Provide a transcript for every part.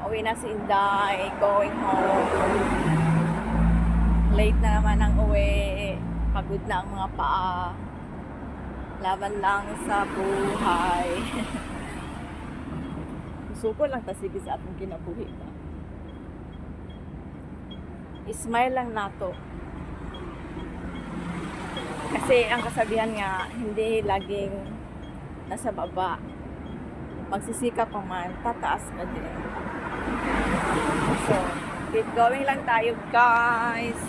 Pauwi na si Inday, going home. Late na naman ang uwi. Pagod na ang mga paa. Laban lang sa buhay. Gusto ko lang tasigi sa atong kinabuhi na. Ismile lang nato. Kasi ang kasabihan nga, hindi laging nasa baba. Magsisikap pa man, tataas ka din. So, keep going lang tayo guys.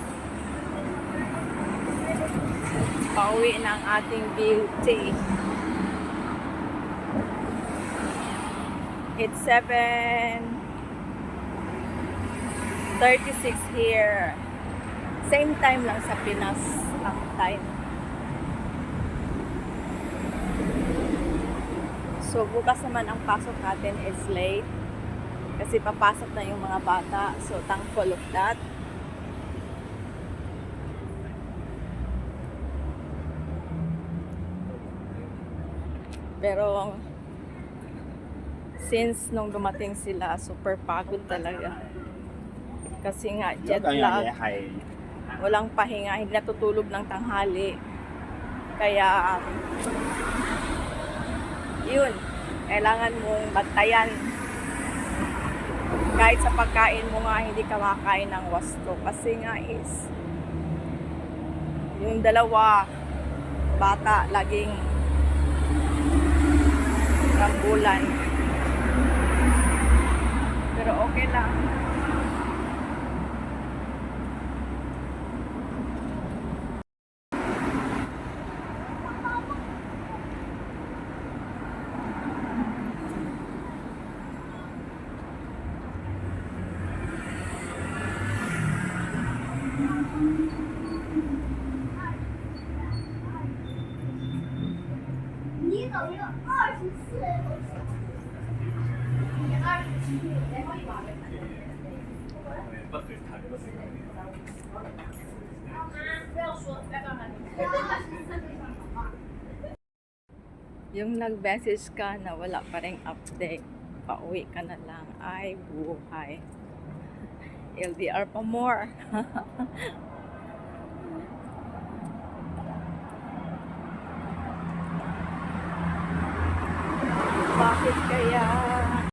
Pauwi ng ating beauty. It's 7 36 here. Same time lang sa Pinas ang time. So, bukas naman ang pasok natin is late. Kasi papasok na yung mga bata. So, thankful of that. Pero, since nung dumating sila, super pagod talaga. Kasi nga, jet lag. Walang pahinga. Hindi natutulog ng tanghali. Kaya, um, yun. Kailangan mong bantayan kahit sa pagkain mo nga, hindi ka makakain ng wasto. Kasi nga is, yung dalawa, bata, laging rambulan. Pero okay lang. 你等于二十四公斤，你二十七，然后一把人。妈妈，不要说，不要干嘛Yung nag-message ka na wala pa rin update, pauwi ka na lang, ay buhay. LDR pa more. Bakit kaya?